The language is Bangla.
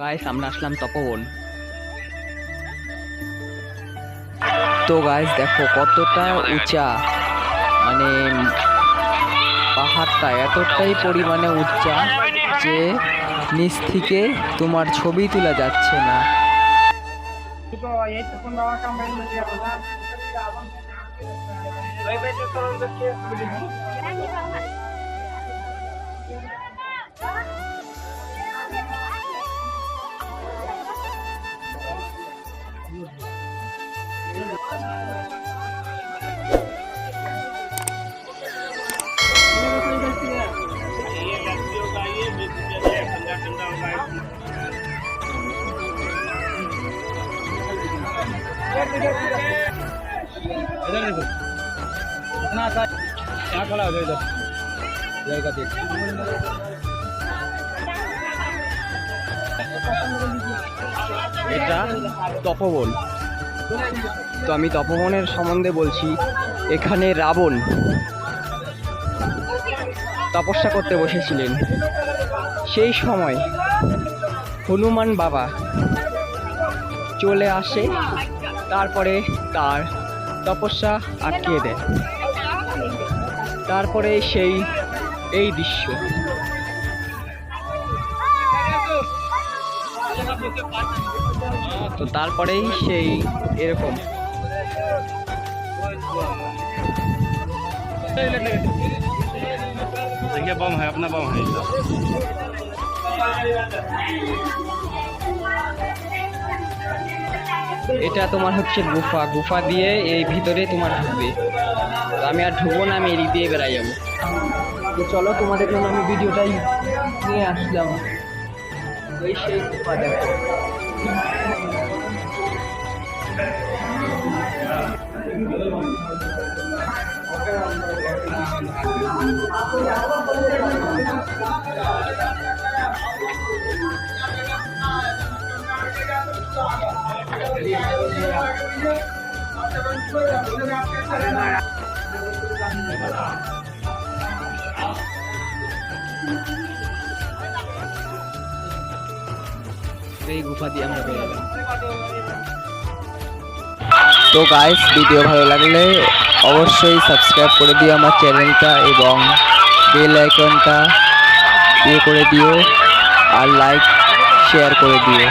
গাইস আমরা আসলাম তপবন। তো গাইস দেখো কতটা উঁচা মানে পাহাড়টা এতটাই পরিমাণে উঁচা যে নিচ থেকে তোমার ছবি তোলা যাচ্ছে না। इधर देखो इतना आता यहाँ खड़ा हो जाओ इधर इधर का देख এটা তপবন তো আমি তপবনের সম্বন্ধে বলছি এখানে রাবণ তপস্যা করতে বসেছিলেন সেই সময় হনুমান বাবা চলে আসে তারপরে তার তপস্যা আটকিয়ে দেয় তারপরে সেই এই দৃশ্য তো তারপরেই সেই এরকম देखिए बम है अपना बम है এটা তোমার হচ্ছে গুফা। গুফা দিয়ে এই ভিতরে তোমার ঢুকবে। আমি আর ঢুকবো না, আমি এদিক দিয়ে বেড়াই যাব। তো চলো, তোমাদের জন্য আমি ভিডিওটাই নিয়ে আসলাম। ওই সেই গুফা দেখো। তো গাইস ভিডিও ভালো লাগলে অবশ্যই সাবস্ক্রাইব করে দিও আমার চ্যানেলটা এবং বেল আইকনটা ইয়ে করে দিও আর লাইক শেয়ার করে দিও।